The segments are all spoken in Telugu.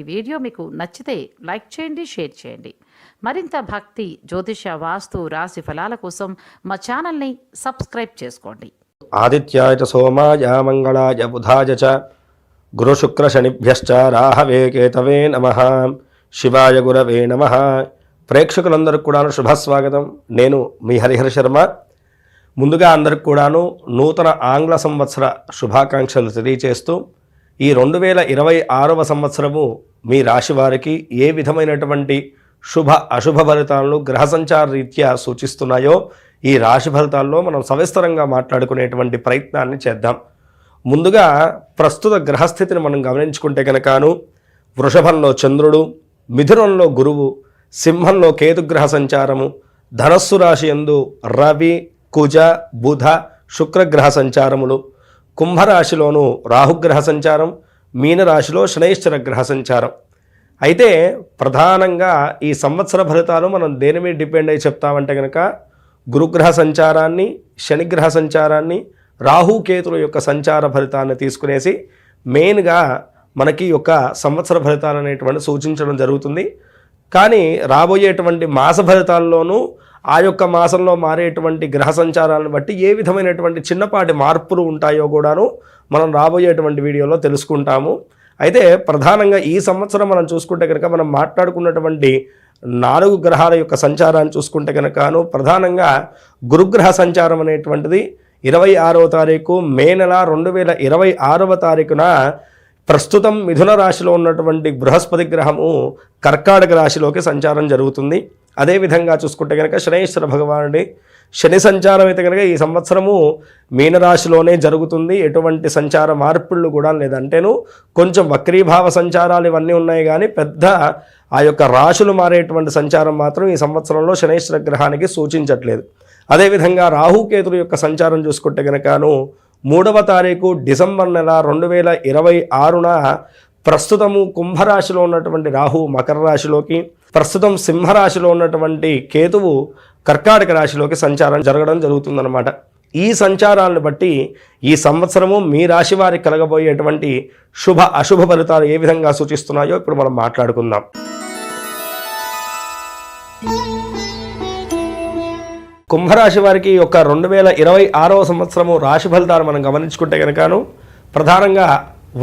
ఈ వీడియో మీకు నచ్చితే లైక్ చేయండి షేర్ చేయండి. మరింత భక్తి జ్యోతిష వాస్తు రాశి ఫలాల కోసం మా ఛానల్ని సబ్స్క్రైబ్ చేసుకోండి. ఆదిత్యాయ చ సోమాయ మంగళాయ బుధాయ చ గురుశుక్రశనిభ్యశ్చ రాహవే కేతవే నమ. శివాయ గురవే నమ. ప్రేక్షకులందరికీ కూడాను శుభస్వాగతం. నేను మీ హరిహర శర్మ. ముందుగా అందరికి కూడాను నూతన ఆంగ్ల సంవత్సర శుభాకాంక్షలు తెలియచేస్తూ ఈ రెండు వేల ఇరవై ఆరవ సంవత్సరము మీ రాశి వారికి ఏ విధమైనటువంటి శుభ అశుభ ఫలితాలను గ్రహ సంచార రీత్యా సూచిస్తున్నాయో ఈ రాశి ఫలితాల్లో మనం సవిస్తరంగా మాట్లాడుకునేటువంటి ప్రయత్నాన్ని చేద్దాం. ముందుగా ప్రస్తుత గ్రహస్థితిని మనం గమనించుకుంటే కనుకను వృషభంలో చంద్రుడు మిథునంలో గురువు సింహంలో కేతుగ్రహ సంచారము ధనస్సు రాశి యందు రవి కుజ బుధ శుక్రగ్రహ సంచారములు కుంభరాశిలోను రాహుగ్రహ సంచారం మీనరాశిలో శనైశ్వర గ్రహ సంచారం. అయితే ప్రధానంగా ఈ సంవత్సర ఫలితాలు మనం దేని మీద డిపెండ్ అయి చెప్తామంటే కనుక గురుగ్రహ సంచారాన్ని శనిగ్రహ సంచారాన్ని రాహుకేతుల యొక్క సంచార ఫలితాన్ని తీసుకునేసి మెయిన్గా మనకి యొక్క సంవత్సర ఫలితాలు అనేటువంటి సూచించడం జరుగుతుంది. కానీ రాబోయేటువంటి మాస ఫలితాల్లోనూ ఆ యొక్క మాసంలో మారేటువంటి గ్రహ సంచారాలను బట్టి ఏ విధమైనటువంటి చిన్నపాటి మార్పులు ఉంటాయో కూడాను మనం రాబోయేటువంటి వీడియోలో తెలుసుకుంటాము. అయితే ప్రధానంగా ఈ సంవత్సరం మనం చూసుకుంటే కనుక మనం మాట్లాడుకున్నటువంటి నాలుగు గ్రహాల యొక్క సంచారాన్ని చూసుకుంటే కనుకను ప్రధానంగా గురుగ్రహ సంచారం అనేటువంటిది ఇరవై ఆరవ తారీఖు మే నెల రెండు వేల ఇరవై ఆరవ తారీఖున ప్రస్తుతం మిథున రాశిలో ఉన్నటువంటి బృహస్పతి గ్రహము కర్కాటక రాశిలోకి సంచారం జరుగుతుంది. అదేవిధంగా చూసుకుంటే కనుక శనేశ్వర భగవానుడి శని సంచారం అయితే కనుక ఈ సంవత్సరము మీనరాశిలోనే జరుగుతుంది. ఎటువంటి సంచార మార్పుళ్ళు కూడా లేదంటేను కొంచెం వక్రీభావ సంచారాలు ఇవన్నీ ఉన్నాయి కానీ పెద్ద ఆ యొక్క రాశులు మారేటువంటి సంచారం మాత్రం ఈ సంవత్సరంలో శనేశ్వర గ్రహానికి సూచించట్లేదు. అదేవిధంగా రాహుకేతుల యొక్క సంచారం చూసుకుంటే కనుకను మూడవ తారీఖు డిసెంబర్ నెల రెండు వేల ఇరవై ఆరున ప్రస్తుతము కుంభరాశిలో ఉన్నటువంటి రాహు మకర రాశిలోకి ప్రస్తుతం సింహరాశిలో ఉన్నటువంటి కేతువు కర్కాటక రాశిలోకి సంచారం జరగడం జరుగుతుందన్నమాట. ఈ సంచారాలను బట్టి ఈ సంవత్సరము మీ రాశి వారికి కలగబోయేటువంటి శుభ అశుభ ఫలితాలు ఏ విధంగా సూచిస్తున్నాయో ఇప్పుడు మనం మాట్లాడుకుందాం. కుంభరాశి వారికి యొక్క రెండు వేల ఇరవై ఆరవ సంవత్సరము రాశి ఫలితాలు మనం గమనించుకుంటే కనుకను ప్రధానంగా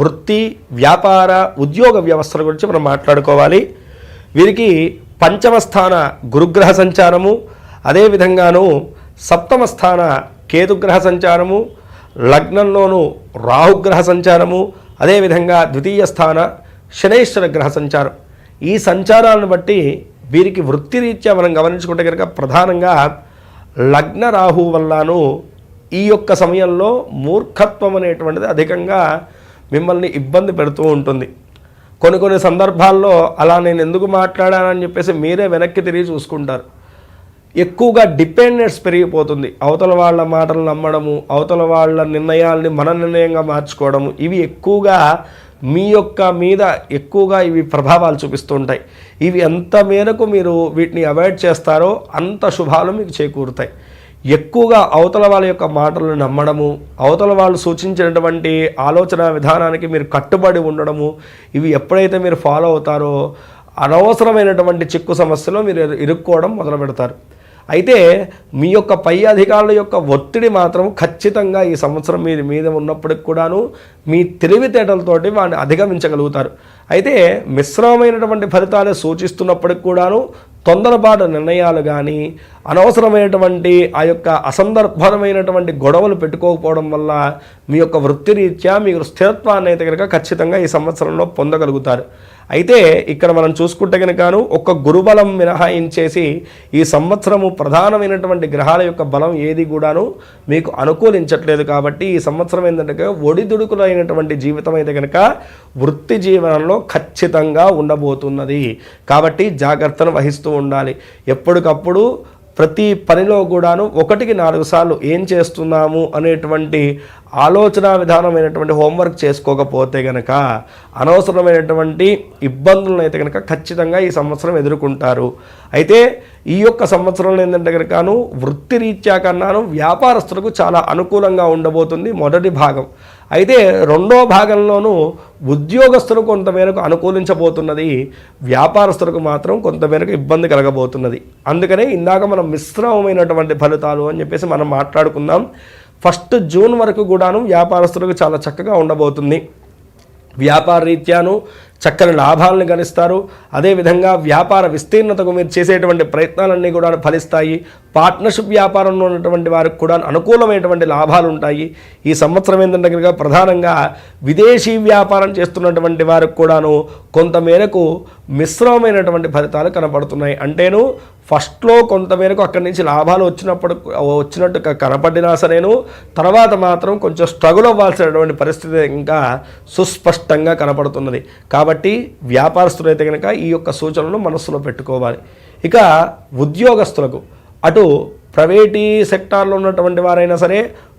వృత్తి వ్యాపార ఉద్యోగ వ్యవస్థల గురించి మనం మాట్లాడుకోవాలి. వీరికి పంచమ స్థాన గురుగ్రహ సంచారము అదేవిధంగాను సప్తమ స్థాన కేతుగ్రహ సంచారము లగ్నంలోను రాహుగ్రహ సంచారము అదేవిధంగా ద్వితీయ స్థాన శనేశ్వర గ్రహ సంచారం. ఈ సంచారాలను బట్టి వీరికి వృత్తిరీత్యా మనం గమనించుకుంటే కనుక ప్రధానంగా లగ్న రాహు వల్లను ఈ యొక్క సమయంలో మూర్ఖత్వం అనేటువంటిది అధికంగా మిమ్మల్ని ఇబ్బంది పెడుతూ ఉంటుంది. కొన్ని కొన్ని సందర్భాల్లో అలా నేను ఎందుకు మాట్లాడానని చెప్పేసి మీరే వెనక్కి తిరిగి చూసుకుంటారు. ఎక్కువగా డిపెండెన్స్ పెరిగిపోతుంది. అవతల వాళ్ళ మాటలు నమ్మడము అవతల వాళ్ళ నిర్ణయాల్ని మన నిర్ణయంగా మార్చుకోవడము ఇవి ఎక్కువగా మీ యొక్క మీద ఎక్కువగా ఇవి ప్రభావాలు చూపిస్తూ ఉంటాయి ఇవి ఎంత మేరకు మీరు వీటిని అవాయిడ్ చేస్తారో అంత శుభాలు మీకు చేకూరుతాయి. ఎక్కువగా అవతల వాళ్ళ యొక్క మాటలను నమ్మడము అవతల వాళ్ళు సూచించినటువంటి ఆలోచన విధానానికి మీరు కట్టుబడి ఉండడము ఇవి ఎప్పుడైతే మీరు ఫాలో అవుతారో అనవసరమైనటువంటి చిక్కు సమస్యలో మీరు ఇరుక్కోవడం మొదలు పెడతారు అయితే మీ యొక్క పై అధికారుల యొక్క ఒత్తిడి మాత్రం ఖచ్చితంగా ఈ సంవత్సరం మీ మీద ఉన్నప్పటికి కూడాను మీ తెలివితేటలతోటి వాడిని అధిగమించగలుగుతారు. అయితే మిశ్రమమైనటువంటి ఫలితాలు సూచిస్తున్నప్పటికి కూడాను తొందరపాటు నిర్ణయాలు కానీ అనవసరమైనటువంటి ఆ యొక్క అసందర్భమైనటువంటి గొడవలు పెట్టుకోకపోవడం వల్ల మీ యొక్క వృత్తిరీత్యా మీరు స్థిరత్వాన్ని అయితే కనుక ఖచ్చితంగా ఈ సంవత్సరంలో పొందగలుగుతారు. అయితే ఇక్కడ మనం చూసుకుంటే కనుకను ఒక్క గురుబలం మినహాయించేసి ఈ సంవత్సరము ప్రధానమైనటువంటి గ్రహాల యొక్క బలం ఏది కూడాను మీకు అనుకూలించట్లేదు కాబట్టి ఈ సంవత్సరం ఏంటంటే ఒడిదుడుకులైనటువంటి జీవితం అయితే కనుక వృత్తి జీవనంలో ఖచ్చితంగా ఉండబోతున్నది. కాబట్టి జాగ్రత్తను వహిస్తూ ఉండాలి. ఎప్పటికప్పుడు ప్రతి పనిలో కూడాను ఒకటికి నాలుగు సార్లు ఏం చేస్తున్నాము అనేటువంటి ఆలోచన విధానమైనటువంటి హోంవర్క్ చేసుకోకపోతే గనక అనవసరమైనటువంటి ఇబ్బందులను అయితే కనుక ఖచ్చితంగా ఈ సంవత్సరం ఎదుర్కొంటారు. అయితే ఈ యొక్క సంవత్సరంలో ఏంటంటే కనుకను వృత్తిరీత్యా కన్నాను వ్యాపారస్తులకు చాలా అనుకూలంగా ఉండబోతుంది మొదటి భాగం. అయితే రెండో భాగంలోనూ ఉద్యోగస్తులకు కొంతమేరకు అనుకూలించబోతున్నది వ్యాపారస్తులకు మాత్రం కొంతమేరకు ఇబ్బంది కలగబోతున్నది. అందుకనే ఇందాక మనం మిశ్రమమైనటువంటి ఫలితాలు అని చెప్పేసి మనం మాట్లాడుకుందాం. ఫస్ట్ జూన్ వరకు కూడాను వ్యాపారస్తులకు చాలా చక్కగా ఉండబోతుంది. వ్యాపార రీత్యాను చక్కని లాభాలను గణిస్తారు. అదేవిధంగా వ్యాపార విస్తీర్ణతకు మీరు చేసేటువంటి ప్రయత్నాలన్నీ కూడా ఫలిస్తాయి. పార్ట్నర్షిప్ వ్యాపారంలో ఉన్నటువంటి వారికి కూడా అనుకూలమైనటువంటి లాభాలు ఉంటాయి. ఈ సంవత్సరం ఏంటంటే కనుక ప్రధానంగా విదేశీ వ్యాపారం చేస్తున్నటువంటి వారికి కూడాను కొంతమేరకు మిశ్రమమైనటువంటి ఫలితాలు కనపడుతున్నాయి అంటేను ఫస్ట్లో కొంతమేరకు అక్కడి నుంచి లాభాలు వచ్చినప్పుడు వచ్చినట్టు కనపడినా సరేను తర్వాత మాత్రం కొంచెం స్ట్రగుల్ అవ్వాల్సినటువంటి పరిస్థితి ఇంకా సుస్పష్టంగా కనపడుతున్నది. కాబట్టి వ్యాపారస్తులు అయితే కనుక ఈ యొక్క సూచనలు మనస్సులో పెట్టుకోవాలి. ఇక ఉద్యోగస్తులకు. అటు ప్రైవేటీ సెక్టార్లో ఉన్నటువంటి వారైనా సరే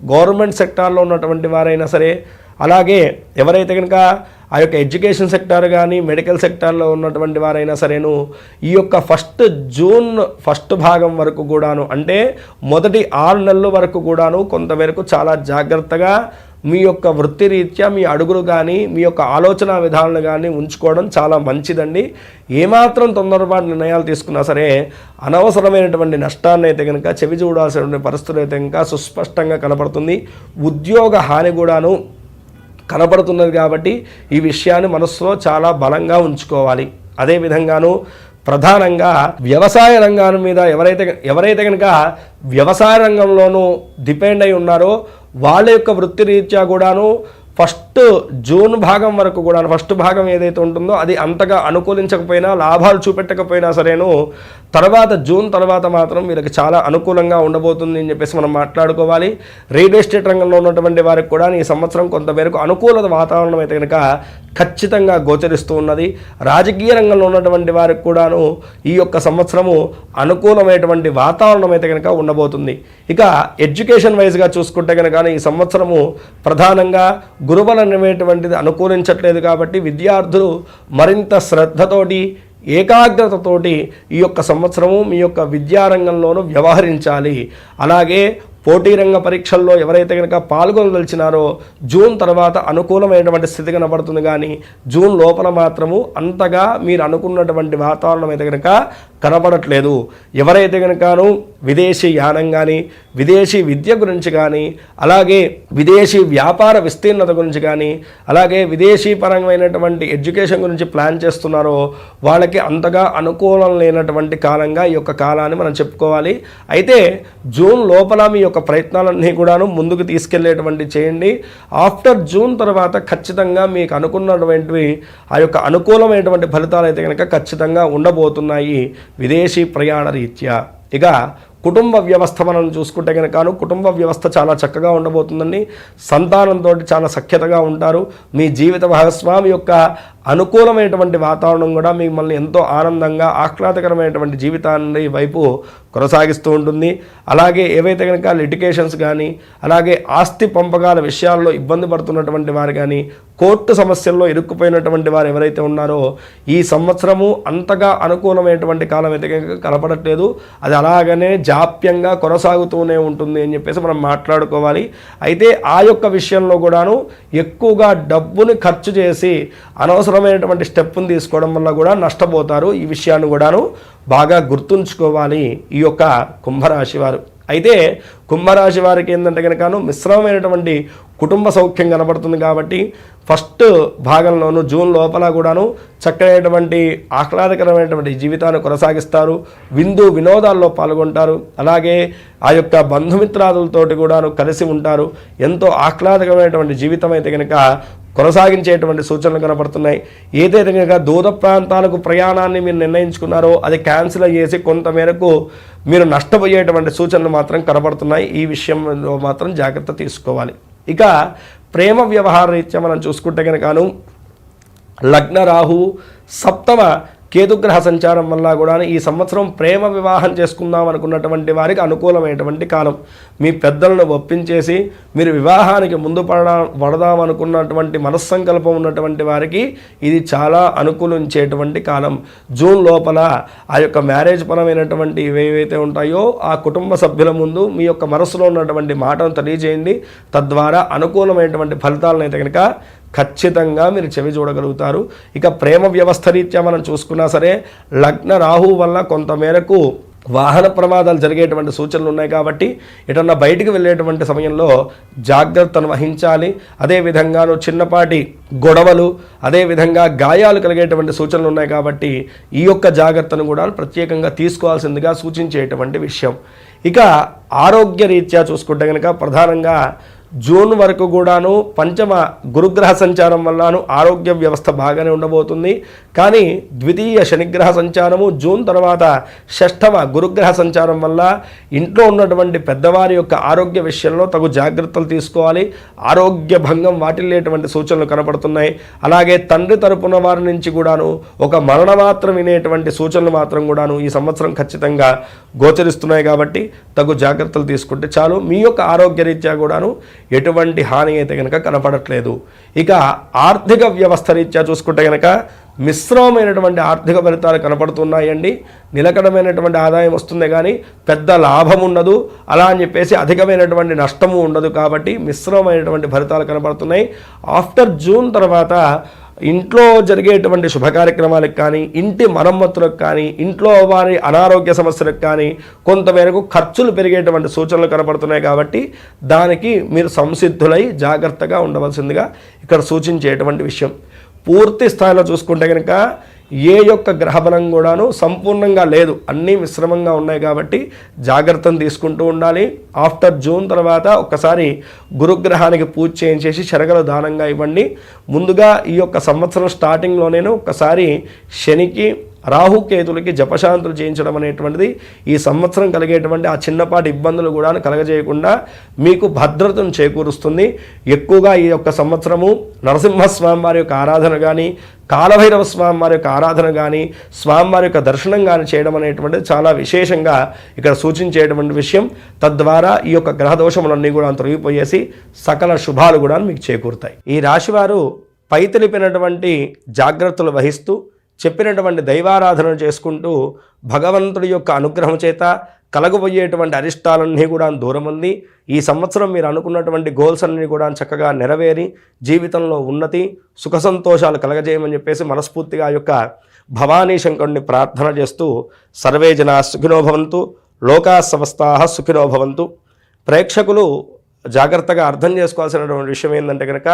గవర్నమెంట్ సెక్టార్లో ఉన్నటువంటి వారైనా సరే అలాగే ఎవరైతే కనుక ఆ యొక్క ఎడ్యుకేషన్ సెక్టార్ కానీ మెడికల్ సెక్టార్లో ఉన్నటువంటి వారైనా సరేను ఈ యొక్క ఫస్ట్ జూన్ ఫస్ట్ భాగం వరకు కూడాను అంటే మొదటి ఆరు నెలల వరకు కూడాను కొంతవరకు చాలా జాగ్రత్తగా మీ యొక్క వృత్తిరీత్యా మీ అడుగులు కానీ మీ యొక్క ఆలోచన విధానాలు కానీ ఉంచుకోవడం చాలా మంచిదండి. ఏమాత్రం తొందరపాటు నిర్ణయాలు తీసుకున్నా సరే అనవసరమైనటువంటి నష్టాన్ని అయితే కనుక చెవి చూడాల్సినటువంటి పరిస్థితులు అయితే ఇంకా సుస్పష్టంగా కనపడుతుంది. ఉద్యోగ హాని కూడాను కనపడుతున్నది కాబట్టి ఈ విషయాన్ని మనసులో చాలా బలంగా ఉంచుకోవాలి. అదేవిధంగాను ప్రధానంగా వ్యవసాయ రంగాల మీద ఎవరైతే ఎవరైతే కనుక వ్యవసాయ రంగంలోనూ డిపెండ్ అయి ఉన్నారో వాళ్ళ యొక్క వృత్తి రీత్యా కూడాను ఫస్ట్ జూన్ భాగం వరకు కూడా ఫస్ట్ భాగం ఏదైతే ఉంటుందో అది అంతగా అనుకూలించకపోయినా లాభాలు చూపెట్టకపోయినా సరేను తర్వాత జూన్ తర్వాత మాత్రం వీళ్ళకి చాలా అనుకూలంగా ఉండబోతుంది అని చెప్పేసి మనం మాట్లాడుకోవాలి. రియల్ ఎస్టేట్ రంగంలో ఉన్నటువంటి వారికి కూడా ఈ సంవత్సరం కొంతమేరకు అనుకూలత వాతావరణం అయితే కనుక ఖచ్చితంగా గోచరిస్తూ ఉన్నది. రాజకీయ రంగంలో ఉన్నటువంటి వారికి కూడాను ఈ యొక్క సంవత్సరము అనుకూలమైనటువంటి వాతావరణం అయితే కనుక ఉండబోతుంది. ఇక ఎడ్యుకేషన్ వైజ్గా చూసుకుంటే కనుక ఈ సంవత్సరము ప్రధానంగా గురుబలం అనేటువంటిది అనుకూలించట్లేదు కాబట్టి విద్యార్థులు మరింత శ్రద్ధతోటి ఏకాగ్రతతోటి ఈ యొక్క సంవత్సరము మీ యొక్క విద్యారంగంలోనూ వ్యవహరించాలి. అలాగే పోటీ రంగ పరీక్షల్లో ఎవరైతే కనుక పాల్గొనదలిచినారో జూన్ తర్వాత అనుకూలమైనటువంటి స్థితి కనబడుతుంది కానీ జూన్ లోపల మాత్రము అంతగా మీరు అనుకున్నటువంటి వాతావరణం అయితే కనుక కనబడట్లేదు. ఎవరైతే కనుకను విదేశీ యానం కానీ విదేశీ విద్య గురించి కానీ అలాగే విదేశీ వ్యాపార విస్తీర్ణత గురించి కానీ అలాగే విదేశీ పరమైనటువంటి ఎడ్యుకేషన్ గురించి ప్లాన్ చేస్తున్నారో వాళ్ళకి అంతగా అనుకూలం లేనటువంటి కాలంగా ఈ యొక్క కాలాన్ని మనం చెప్పుకోవాలి. అయితే జూన్ లోపల మీ యొక్క ప్రయత్నాలన్నీ కూడాను ముందుకు తీసుకెళ్ళేటువంటి చేయండి. ఆఫ్టర్ జూన్ తర్వాత ఖచ్చితంగా మీకు అనుకున్నటువంటి ఆ యొక్క అనుకూలమైనటువంటి ఫలితాలు అయితే కనుక ఖచ్చితంగా ఉండబోతున్నాయి విదేశీ ప్రయాణ రీత్యా. ఇక కుటుంబ వ్యవస్థ మనం చూసుకుంటే కనుకను కుటుంబ వ్యవస్థ చాలా చక్కగా ఉండబోతుందండి. సంతానంతో చాలా సఖ్యతగా ఉంటారు. మీ జీవిత భాగస్వామి యొక్క అనుకూలమైనటువంటి వాతావరణం కూడా మిమ్మల్ని ఎంతో ఆనందంగా ఆహ్లాదకరమైనటువంటి జీవితాన్ని వైపు కొనసాగిస్తూ ఉంటుంది. అలాగే ఏవైతే కనుక లిటికేషన్స్ కానీ అలాగే ఆస్తి పంపకాల విషయాల్లో ఇబ్బంది పడుతున్నటువంటి వారు కానీ కోర్టు సమస్యల్లో ఇరుక్కుపోయినటువంటి వారు ఎవరైతే ఉన్నారో ఈ సంవత్సరము అంతగా అనుకూలమైనటువంటి కాలం అయితే కనుక కనపడట్లేదు. అది అలాగనే జాప్యంగా కొనసాగుతూనే ఉంటుంది అని చెప్పేసి మనం మాట్లాడుకోవాలి. అయితే ఆ యొక్క విషయంలో కూడాను ఎక్కువగా డబ్బుని ఖర్చు చేసి అనవసరమైనటువంటి స్టెప్ను తీసుకోవడం వల్ల కూడా నష్టపోతారు. ఈ విషయాన్ని కూడాను బాగా గుర్తుంచుకోవాలి ఈ యొక్క కుంభరాశి వారు. అయితే కుంభరాశి వారికి ఏంటంటే కనుకను మిశ్రమమైనటువంటి కుటుంబ సౌఖ్యం కనబడుతుంది కాబట్టి ఫస్ట్ భాగంలోను జూన్ లోపల కూడాను చక్కనైనటువంటి ఆహ్లాదకరమైనటువంటి జీవితాన్ని కొనసాగిస్తారు. విందు వినోదాల్లో పాల్గొంటారు. అలాగే ఆ యొక్క బంధుమిత్రాదులతోటి కూడాను కలిసి ఉంటారు. ఎంతో ఆహ్లాదకరమైనటువంటి జీవితం అయితే కనుక కొనసాగించేటువంటి సూచనలు కనపడుతున్నాయి. ఏదైతే కనుక దూర ప్రాంతాలకు ప్రయాణాన్ని మీరు నిర్ణయించుకున్నారో అది క్యాన్సిల్ చేసి కొంతమేరకు మీరు నష్టపోయేటువంటి సూచనలు మాత్రం కనపడుతున్నాయి. ఈ విషయంలో మాత్రం జాగ్రత్త తీసుకోవాలి. ఇక ప్రేమ వ్యవహార రీత్యా మనం చూసుకుంటే కనుకను లగ్న రాహు సప్తమ కేతుగ్రహ సంచారం వల్ల కూడా ఈ సంవత్సరం ప్రేమ వివాహం చేసుకుందాం అనుకున్నటువంటి వారికి అనుకూలమైనటువంటి కాలం. మీ పెద్దలను ఒప్పించేసి మీరు వివాహానికి ముందు పడడా పడదాం అనుకున్నటువంటి మనస్సంకల్పం ఉన్నటువంటి వారికి ఇది చాలా అనుకూలించేటువంటి కాలం. జూన్ లోపల ఆ యొక్క మ్యారేజ్ పరమైనటువంటి ఏవైతే ఉంటాయో ఆ కుటుంబ సభ్యుల ముందు మీ యొక్క మనసులో ఉన్నటువంటి మాటను తెలియజేయండి. తద్వారా అనుకూలమైనటువంటి ఫలితాలను అయితే కనుక ఖచ్చితంగా మీరు చెవి చూడగలుగుతారు. ఇక ప్రేమ వ్యవస్థ రీత్యా మనం చూసుకున్నా సరే లగ్న రాహు వల్ల కొంతమేరకు వాహన ప్రమాదాలు జరిగేటువంటి సూచనలు ఉన్నాయి కాబట్టి ఎటన్నా బయటికి వెళ్ళేటువంటి సమయంలో జాగ్రత్తను వహించాలి. అదేవిధంగాను చిన్నపాటి గొడవలు అదేవిధంగా గాయాలు కలిగేటువంటి సూచనలు ఉన్నాయి కాబట్టి ఈ యొక్క జాగ్రత్తను కూడా ప్రత్యేకంగా తీసుకోవాల్సిందిగా సూచించేటువంటి విషయం. ఇక ఆరోగ్య రీత్యా చూసుకుంటే కనుక ప్రధానంగా జూన్ వరకు కూడాను పంచమ గురుగ్రహ సంచారం వల్లను ఆరోగ్య వ్యవస్థ బాగానే ఉండబోతుంది. కానీ ద్వితీయ శనిగ్రహ సంచారము జూన్ తర్వాత షష్ఠమ గురుగ్రహ సంచారం వల్ల ఇంట్లో ఉన్నటువంటి పెద్దవారి యొక్క ఆరోగ్య విషయంలో తగు జాగ్రత్తలు తీసుకోవాలి. ఆరోగ్య భంగం వాటిల్లేటువంటి సూచనలు కనపడుతున్నాయి. అలాగే తండ్రి తరపున వారి నుంచి కూడాను ఒక మరణ మాత్రం వినేటువంటి సూచనలు మాత్రం కూడాను ఈ సంవత్సరం ఖచ్చితంగా గోచరిస్తున్నాయి కాబట్టి తగు జాగ్రత్తలు తీసుకుంటే చాలు. మీ యొక్క ఆరోగ్య రీత్యా కూడాను ఎటువంటి హాని అయితే కనుక కనపడట్లేదు. ఇక ఆర్థిక వ్యవస్థ రీత్యా చూసుకుంటే కనుక మిశ్రమమైనటువంటి ఆర్థిక ఫలితాలు కనపడుతున్నాయండి. నిలకడమైనటువంటి ఆదాయం వస్తుంది కానీ పెద్ద లాభం ఉండదు. అలా అని చెప్పేసి అధికమైనటువంటి నష్టము ఉండదు కాబట్టి మిశ్రమమైనటువంటి ఫలితాలు కనపడుతున్నాయి. ఆఫ్టర్ జూన్ తర్వాత ఇంట్లో జరిగేటువంటి శుభ కార్యక్రమాలకు కానీ ఇంటి మరమ్మతులకు కానీ ఇంట్లో వారి అనారోగ్య సమస్యలకు కానీ కొంతమేరకు ఖర్చులు పెరిగేటువంటి సూచనలు కనపడుతున్నాయి కాబట్టి దానికి మీరు సంసిద్ధులై జాగ్రత్తగా ఉండవలసిందిగా ఇక్కడ సూచించేటువంటి విషయం. పూర్తి స్థాయిలో చూసుకుంటే కనుక ఏ యొక్క గ్రహబలం కూడాను సంపూర్ణంగా లేదు. అన్నీ మిశ్రమంగా ఉన్నాయి కాబట్టి జాగ్రత్తను తీసుకుంటూ ఉండాలి. ఆఫ్టర్ జూన్ తర్వాత ఒక్కసారి గురుగ్రహానికి పూజ చేయించేసి శరగలు దానంగా ఇవ్వండి. ముందుగా ఈ యొక్క సంవత్సరం స్టార్టింగ్లోనేను ఒకసారి శనికి రాహుకేతులకి జపశాంతులు చేయించడం అనేటువంటిది ఈ సంవత్సరం కలిగేటువంటి ఆ చిన్నపాటి ఇబ్బందులు కూడా కలగజేయకుండా మీకు భద్రతను చేకూరుస్తుంది. ఎక్కువగా ఈ యొక్క సంవత్సరము నరసింహస్వామి వారి యొక్క ఆరాధన కానీ కాలభైరవ స్వామి వారి యొక్క ఆరాధన కానీ స్వామివారి యొక్క దర్శనం కానీ చేయడం అనేటువంటిది చాలా విశేషంగా ఇక్కడ సూచించేటువంటి విషయం. తద్వారా ఈ యొక్క గ్రహ దోషములన్నీ కూడా తొలగిపోయేసి సకల శుభాలు కూడా మీకు చేకూరుతాయి. ఈ రాశివారు పై తెలిపినటువంటి జాగ్రత్తలు వహిస్తూ చెప్పినటువంటి దైవారాధన చేసుకుంటూ భగవంతుడి యొక్క అనుగ్రహం చేత కలగబోయేటువంటి అరిష్టాలన్నీ కూడా దూరం ఉంది. ఈ సంవత్సరం మీరు అనుకున్నటువంటి గోల్స్ అన్నీ కూడా చక్కగా నెరవేరి జీవితంలో ఉన్నతి సుఖ సంతోషాలు కలగజేయమని చెప్పేసి మనస్ఫూర్తిగా యొక్క భవానీ శంకరుణ్ణి ప్రార్థన చేస్తూ సర్వే జనా సుఖినో భవంతు లోకా సమస్తా సుఖినో భవంతు. ప్రేక్షకులు జాగ్రత్తగా అర్థం చేసుకోవాల్సినటువంటి విషయం ఏంటంటే కనుక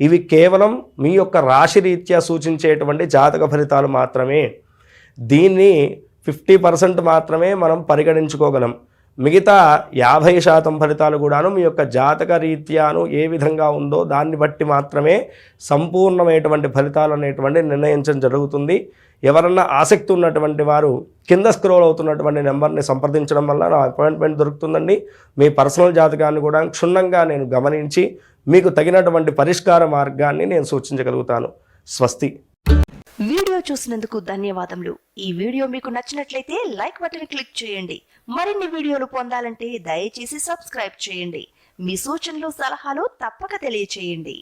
ఇవి కేవలం మీ యొక్క రాశి రీత్యా సూచించేటువంటి జాతక ఫలితాలు మాత్రమే. దీన్ని ఫిఫ్టీ పర్సెంట్ మాత్రమే మనం పరిగణించుకోగలం. మిగతా యాభై శాతం ఫలితాలు కూడాను మీ యొక్క జాతక రీత్యాను ఏ విధంగా ఉందో దాన్ని బట్టి మాత్రమే సంపూర్ణమైనటువంటి ఫలితాలు అనేటువంటి నిర్ణయించడం జరుగుతుంది. ఎవరన్నా ఆసక్తి ఉన్నటువంటి వారు కింద స్క్రోల్ అవుతున్నటువంటి నెంబర్ని సంప్రదించడం వల్ల నా అపాయింట్మెంట్ దొరుకుతుందండి. మీ పర్సనల్ జాతకాన్ని కూడా క్షుణ్ణంగా నేను గమనించి మీకు తగినటువంటి పరిష్కార మార్గాన్ని నేను సూచించగలుగుతాను. స్వస్తి. వీడియో చూసినందుకు ధన్యవాదములు. ఈ వీడియో మీకు నచ్చినట్లయితే లైక్ బటన్ క్లిక్ చేయండి. మరిన్ని వీడియోలు పొందాలంటే దయచేసి సబ్స్క్రైబ్ చేయండి. మీ సూచనలు సలహాలు తప్పక తెలియచేయండి.